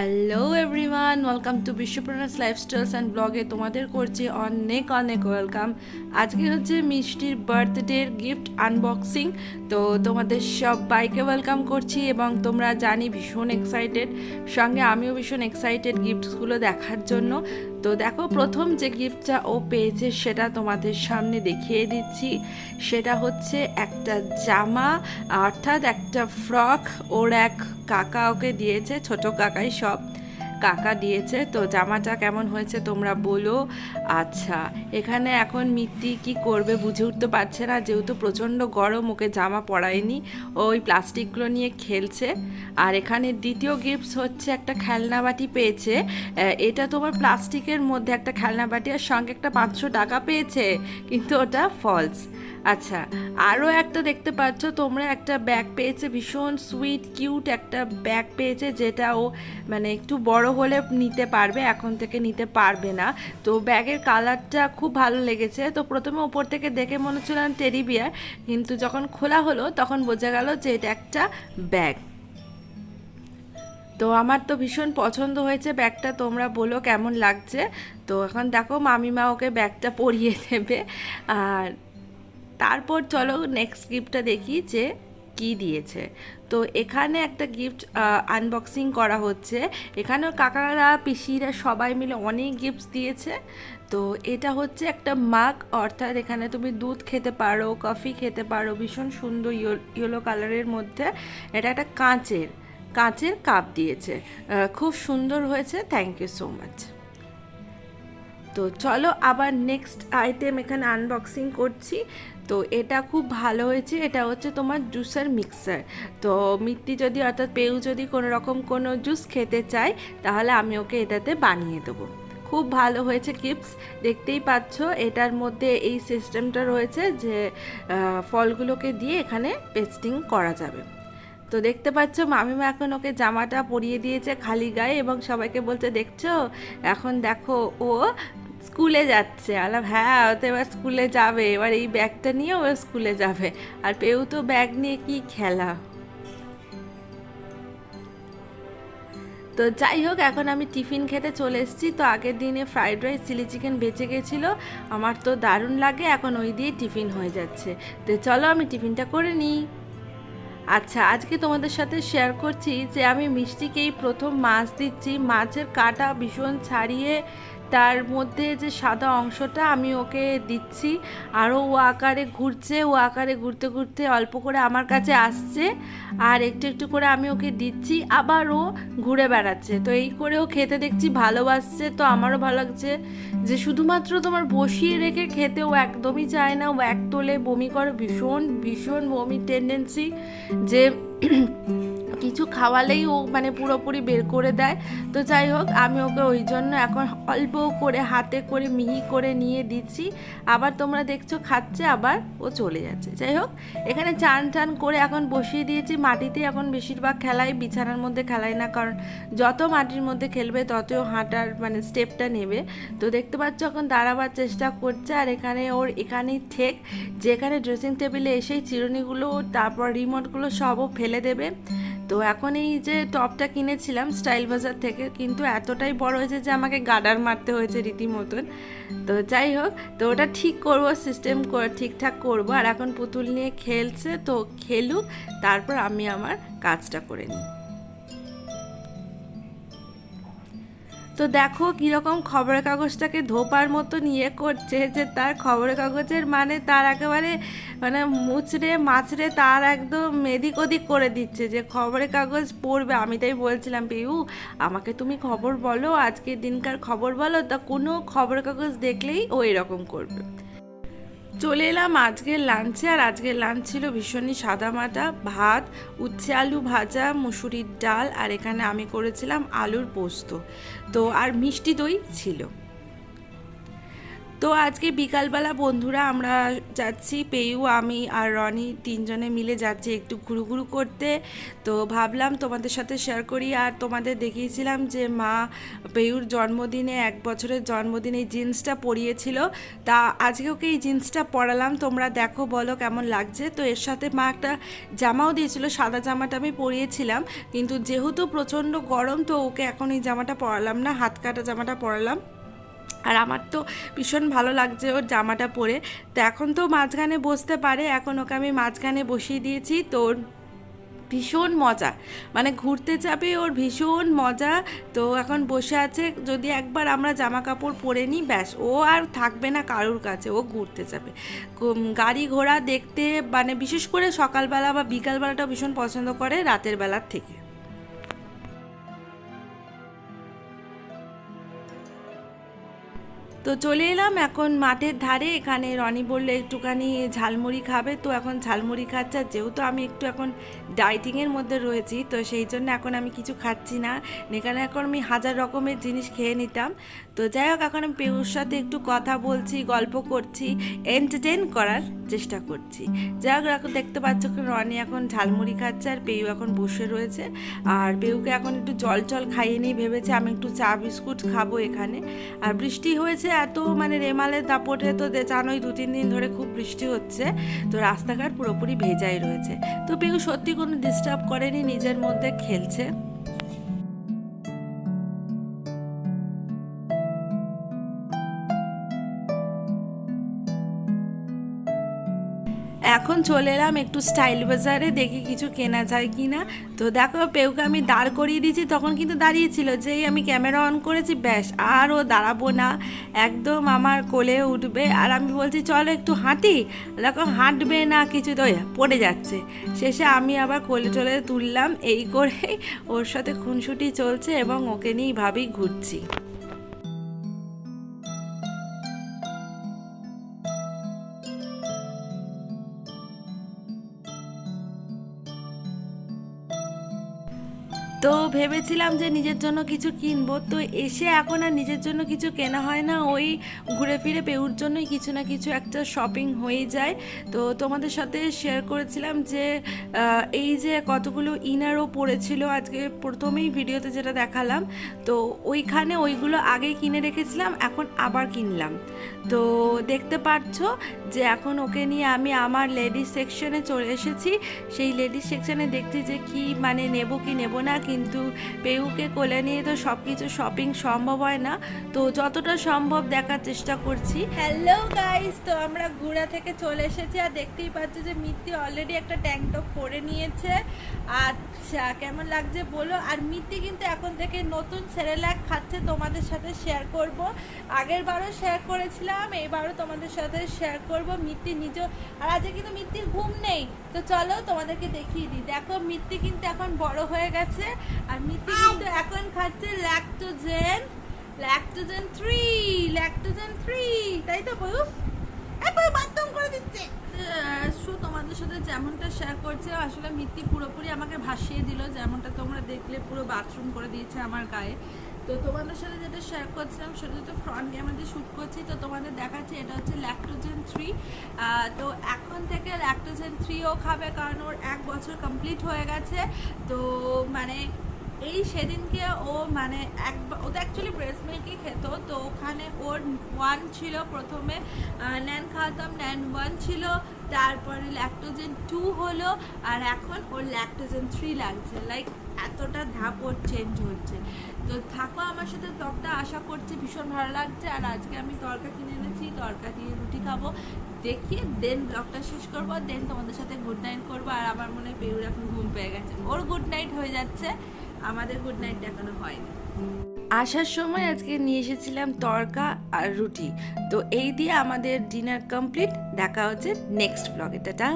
Hello everyone welcome to বিশ্বপ্রণাস lifestyles and ব্লগে তোমাদের করছি অনেক অনেক ওয়েলকাম আজকে হচ্ছে মিষ্টির বার্থডের গিফট আনবক্সিং তো তোমাদের সবাইকে ওয়েলকাম করছি এবং তোমরা জানি ভীষণ এক্সাইটেড সঙ্গে আমিও ভীষণ এক্সাইটেড গিফটসগুলো দেখার জন্য। তো দেখো, প্রথম যে গিফটটা ও পেয়েছে সেটা তোমাদের সামনে দেখিয়ে দিচ্ছি। সেটা হচ্ছে একটা জামা, অর্থাৎ একটা ফ্রক ওর এক কাকা ওকে দিয়েছে, ছোট কাকাই সব। কাকা দিয়েছে। তো জামাটা কেমন হয়েছে তোমরা বলো। আচ্ছা এখানে এখন মিত্তি কি করবে বুঝে উঠতে পারছে না। যেহেতু প্রচণ্ড গরম, ওকে জামা পরায়নি। ওই প্লাস্টিকগুলো নিয়ে খেলছে। আর এখানে দ্বিতীয় গিফটস হচ্ছে একটা খেলনা বাটি পেয়েছে। এটা তোমার প্লাস্টিকের মধ্যে একটা খেলনা বাটি, আর সঙ্গে একটা পাঁচশো টাকা পেয়েছে। কিন্তু ওটা ফলস আচ্ছা আরও একটা দেখতে পাচ্ছ, তোমরা একটা ব্যাগ পেয়েছে, ভীষণ সুইট কিউট একটা ব্যাগ পেয়েছে, যেটা ও মানে একটু বড় হলে নিতে পারবে, এখন থেকে নিতে পারবে না। তো ব্যাগের কালারটা খুব ভালো লেগেছে। তো প্রথমে ওপর থেকে দেখে মনে হচ্ছিল টেডি বিয়ার কিন্তু যখন খোলা হলো, তখন বোঝা গেল যে এটা একটা ব্যাগ তো আমার তো ভীষণ পছন্দ হয়েছে ব্যাগটা, তোমরা বলো কেমন লাগছে। তো এখন দেখো, মামিমা ওকে ব্যাগটা পরিয়ে দেবে। আর তারপর চলো নেক্সট গিফটটা দেখি যে কি দিয়েছে। তো এখানে একটা গিফট আনবক্সিং করা হচ্ছে। এখানেও কাকারা, পিসিরা সবাই মিলে অনেক গিফটস দিয়েছে। তো এটা হচ্ছে একটা মাগ অর্থাৎ এখানে তুমি দুধ খেতে পারো কফি খেতে পারো, ভীষণ সুন্দর ইয়েলো কালারের মধ্যে। এটা একটা কাঁচের কাঁচের কাপ দিয়েছে। খুব সুন্দর হয়েছে। থ্যাংক ইউ সো মাচ তো চলো আবার নেক্সট আইটেম এখানে আনবক্সিং করছি। তো এটা খুব ভালো হয়েছে, এটা হচ্ছে তোমার জুসার মিক্সার তো মিত্তি যদি অর্থাৎ পেউ যদি কোনো রকম কোনো জুস খেতে চায়, তাহলে আমি ওকে এটাতে বানিয়ে দেবো। খুব ভালো হয়েছে কিপস দেখতেই পাচ্ছ এটার মধ্যে এই সিস্টেমটা রয়েছে যে ফলগুলোকে দিয়ে এখানে পেস্টিং করা যাবে। তো দেখতে পাচ্ছ, মামিমা এখন ওকে জামাটা পরিয়ে দিয়েছে খালি গায়ে এবং সবাইকে বলছে, দেখছ? এখন দেখো, ও স্কুলে যাচ্ছে। আলাম হ্যাঁ ও তো এবার স্কুলে যাবে। এবার এই ব্যাগটা নিয়ে ও স্কুলে যাবে। আর পেউ তো ব্যাগ নিয়ে কি খেলা? তো যাই হোক, এখন আমি টিফিন খেতে চলে এসেছি। তো আগের দিনে ফ্রাইড রাইস, চিলি চিকেন বেঁচে গেছিল। আমার তো দারুণ লাগে, এখন ওই দিয়ে টিফিন হয়ে যাচ্ছে। তো চলো, আমি টিফিনটা করে নিই। আচ্ছা আজকে তোমাদের সাথে শেয়ার করছি যে আমি মিষ্টিকেই প্রথম মাছ দিচ্ছি। মাছের কাটা ভীষণ ছাড়িয়ে তার মধ্যে যে সাদা অংশটা আমি ওকে দিচ্ছি। আরও ও আকারে ঘুরছে, ও আকারে ঘুরতে ঘুরতে অল্প করে আমার কাছে আসছে আর একটু একটু করে আমি ওকে দিচ্ছি। আবার ও ঘুরে বেড়াচ্ছে। তো এই করে ও খেতে দেখছি ভালোবাসছে। তো আমারও ভালো লাগছে যে শুধুমাত্র তোমার বসিয়ে রেখে খেতে ও একদমই চায় না। ও এক তোলে বমি করে ভীষণ ভীষণ বমি টেন্ডেন্সি যে কিছু খাওয়ালেই ও মানে পুরোপুরি বের করে দেয়। তো যাই হোক, আমি ওকে ওই জন্য এখন অল্প করে হাতে করে মিহি করে নিয়ে দিচ্ছি। আবার তোমরা দেখছ খাচ্ছে, আবার ও চলে যাচ্ছে। যাই হোক, এখানে চান টান করে এখন বসিয়ে দিয়েছি। মাটিতে এখন বেশিরভাগ খেলাই, বিছানার মধ্যে খেলাই না, কারণ যত মাটির মধ্যে খেলবে ততই হাঁটার মানে স্টেপটা নেবে। তো দেখতে পাচ্ছ এখন দাঁড়াবার চেষ্টা করছে, আর এখানে ওর এখানেই ঠেক। যেখানে ড্রেসিং টেবিলে এসেই চিরুনিগুলো, তারপর রিমোটগুলো সবও ফেলে দেবে। তো এখন এই যে টপটা কিনেছিলাম স্টাইল বাজার থেকে, কিন্তু এতটাই বড় হয়েছে যে আমাকে গাডার মারতে হয়েছে রীতিমতন। তো যাই হোক, তো ওটা ঠিক করব সিস্টেম ঠিকঠাক করব। আর এখন পুতুল নিয়ে খেলছে, তো খেলুক, তারপর আমি আমার কাজটা করে নিই। তো দেখো কীরকম খবরের কাগজটাকে ধোপার মতো নিয়ে করছে যে তার খবরের কাগজের মানে তার একেবারে মানে মুচড়ে, মাছড়ে তার একদম এদিক ওদিক করে দিচ্ছে যে খবরের কাগজ পড়বে। আমি তাই বলছিলাম, পিউ, আমাকে তুমি খবর বলো, আজকের দিনকার খবর বলো। তা কোনো খবরের কাগজ দেখলেই ও এরকম করবে। চলে এলাম আজকের লাঞ্চে আর আজকের লাঞ্চ ছিল ভীষণই সাদামাটা ভাত, উচ্ছে আলু ভাজা, মুসুরির ডাল, আর এখানে আমি করেছিলাম আলুর পোস্ত। তো, আর মিষ্টি দই ছিল। তো আজকে বিকালবেলা বন্ধুরা আমরা যাচ্ছি, পেয়ু, আমি আর রনি তিনজনে মিলে যাচ্ছি একটু ঘুরু ঘুরু করতে। তো ভাবলাম তোমাদের সাথে শেয়ার করি আর তোমাদের দেখিয়েছিলাম যে মা পেয়ুর জন্মদিনে, এক বছরের জন্মদিনে এই জিন্সটা পরিয়েছিল। তা আজকে ওকে এই জিন্সটা পরালাম, তোমরা দেখো, বলো কেমন লাগছে। তো এর সাথে মা একটা জামাও দিয়েছিল, সাদা জামাটা আমি পরিয়েছিলাম। কিন্তু যেহেতু প্রচণ্ড গরম, তো ওকে এখন এই জামাটা পরালাম না, হাত কাটা জামাটা পরালাম। আর আমার তো ভীষণ ভালো লাগছে ওর জামাটা পরে। তো এখন তো মাঝখানে বসতে পারে, এখন ওকে আমি মাঝখানে বসিয়ে দিয়েছি। তোর ভীষণ মজা মানে ঘুরতে যাবে ওর ভীষণ মজা। তো এখন বসে আছে, যদি একবার আমরা জামা কাপড় পরে নিই, ব্যাস, ও আর থাকবে না কারুর কাছে, ও ঘুরতে যাবে। গাড়ি ঘোড়া দেখতে মানে বিশেষ করে সকালবেলা বা বিকালবেলাটা ভীষণ পছন্দ করে রাতের বেলার থেকে। তো চলে এলাম, এখন মাঠের ধারে। এখানে রনি বললে একটুখানি ঝালমুড়ি খাবে, তো এখন ঝালমুড়ি খাচ্ছে। আর যেহেতু আমি একটু এখন ডাইটিংয়ের মধ্যে রয়েছি, তো সেই জন্য এখন আমি কিছু খাচ্ছি না। এখানে এখন আমি হাজার রকমের জিনিস খেয়ে নিতাম। তো যাই হোক, এখন আমি পেউর সাথে একটু কথা বলছি, গল্প করছি এন্টারটেন করার চেষ্টা করছি। যাই হোক, এখন দেখতে পাচ্ছ রনি এখন ঝালমুড়ি খাচ্ছে আর পেউ এখন বসে রয়েছে। আর পেউকে এখন একটু জল জল খাইয়ে নিয়ে ভেবেছে, আমি একটু চা বিস্কুট খাব এখানে। আর বৃষ্টি হয়েছে এত মানে রেমালের দাপটে তো জানোই দু, তিন দিন ধরে খুব বৃষ্টি হচ্ছে। তো রাস্তাঘাট পুরোপুরি ভেজাই রয়েছে। তো পেউ সত্যি কোনো ডিস্টার্ব করেনি নিজের মধ্যে? খেলছে? এখন চলে এলাম একটু স্টাইল বাজারে, দেখি কিছু কেনা যায় কি না তো দেখো, পেউকে আমি দাঁড় করিয়ে দিয়েছি, তখন কিন্তু দাঁড়িয়েছিল যেই আমি ক্যামেরা অন করেছি, ব্যাস, আর ও দাঁড়াবো না। একদম আমার কোলে উঠবে, আর আমি বলছি, চলো একটু হাঁটি। দেখো, হাঁটবে না, কিছু তো পড়ে যাচ্ছে। শেষে আমি আবার কোলে চলে তুললাম, এই করেই ওর সাথে খুনসুটি চলছে এবং ওকে নিয়েই ভাবেই ঘুরছি। তো ভেবেছিলাম যে নিজের জন্য কিছু কিনবো। তো এসে এখন আর নিজের জন্য কিছু কেনা হয় না। ওই ঘুরে ফিরে পেউর জন্যই কিছু না কিছু একটা শপিং হয়ে যায়। তো তোমাদের সাথে শেয়ার করেছিলাম যে এই যে কতগুলো ইনারও পড়েছিল আজকে প্রথমেই ভিডিওতে যেটা দেখালাম। তো ওইখানে ওইগুলো আগেই কিনে রেখেছিলাম, এখন আবার কিনলাম। তো দেখতে পাচ্ছ যে এখন ওকে নিয়ে আমি আমার লেডিস সেকশনে চলে এসেছি। সেই লেডিস সেকশনে দেখছি যে কি মানে নেব কি নেব না কিন্তু পেউকে কোলে নিয়ে তো সব কিছু শপিং সম্ভব হয় না। তো যতটা সম্ভব দেখার চেষ্টা করছি। হ্যালো গাইস তো আমরা ঘোড়া থেকে চলে এসেছি আর দেখতেই পাচ্ছি যে মিত্তি অলরেডি একটা ট্যাঙ্ক টপ পরে নিয়েছে। আচ্ছা কেমন লাগছে বলো? আর মিত্তি কিন্তু এখন থেকে নতুন সেরেলাক খাচ্ছে, তোমাদের সাথে শেয়ার করব। আগের বারও শেয়ার করেছিলাম এবারও তোমাদের সাথে শেয়ার করব। মিত্তি নিজ আর আজকে কিন্তু মিত্তির ঘুম নেই। তো চলো তোমাদেরকে দেখিয়ে দিই। দেখো, মিত্তি কিন্তু এখন বড় হয়ে গেছে। আর মিথি কিন্তু এখন খাচ্ছে Lactogen Lactogen three Lactogen three তাই তো এরপরে বাথরুম করে দিচ্ছে। শু, তোমাদের সাথে যেমনটা শেয়ার করছে, আসলে মিথি পুরোপুরি আমাকে ভাসিয়ে দিল, যেমনটা তোমরা দেখলে পুরো বাথরুম করে দিয়েছে আমার গায়ে। তো তোমাদের সাথে যেটা শেয়ার করছিলাম, সেটা তো ফ্রন্ট ক্যামেরাতে শ্যুট করছি, তো তোমাদের দেখাচ্ছি, এটা হচ্ছে ল্যাক্টোজেন থ্রি তো এখন থেকে ল্যাক্টোজেন থ্রিও খাবে কারণ ওর এক বছর কমপ্লিট হয়ে গেছে। তো মানে এই সেদিনকে ও মানে এক ও তো অ্যাকচুয়ালি ব্রেস্ট মিল্কই খেত, তো ওখানে ওর ওয়ান ছিল প্রথমে ন্যান খাওয়াতাম ন্যান ওয়ান ছিল, তারপরে ল্যাকটোজেন টু হলো, আর এখন ওর ল্যাকটোজেন থ্রি লাগছে। লাইক এতটা ধাপ ওর চেঞ্জ হচ্ছে। তো থাকো আমার সাথে ব্লগটা আশা করছি ভীষণ ভালো লাগছে। আর আজকে আমি তরকা কিনে এনেছি, তরকা দিয়ে রুটি খাব। দেখিয়ে দেন ব্লগটা শেষ করব দেন তোমাদের সাথে গুড নাইট করব। আর আমার মনে হয় পেউর এখন ঘুম পেয়ে গেছে। ওর গুড নাইট হয়ে যাচ্ছে, আমাদের গুড নাইট এখনও হয়নি। আসার সময় আজকে নিয়ে এসেছিলাম তরকা আর রুটি। তো এই দিয়ে আমাদের ডিনার কমপ্লিট দেখা হচ্ছে নেক্সট ব্লগে টাটা।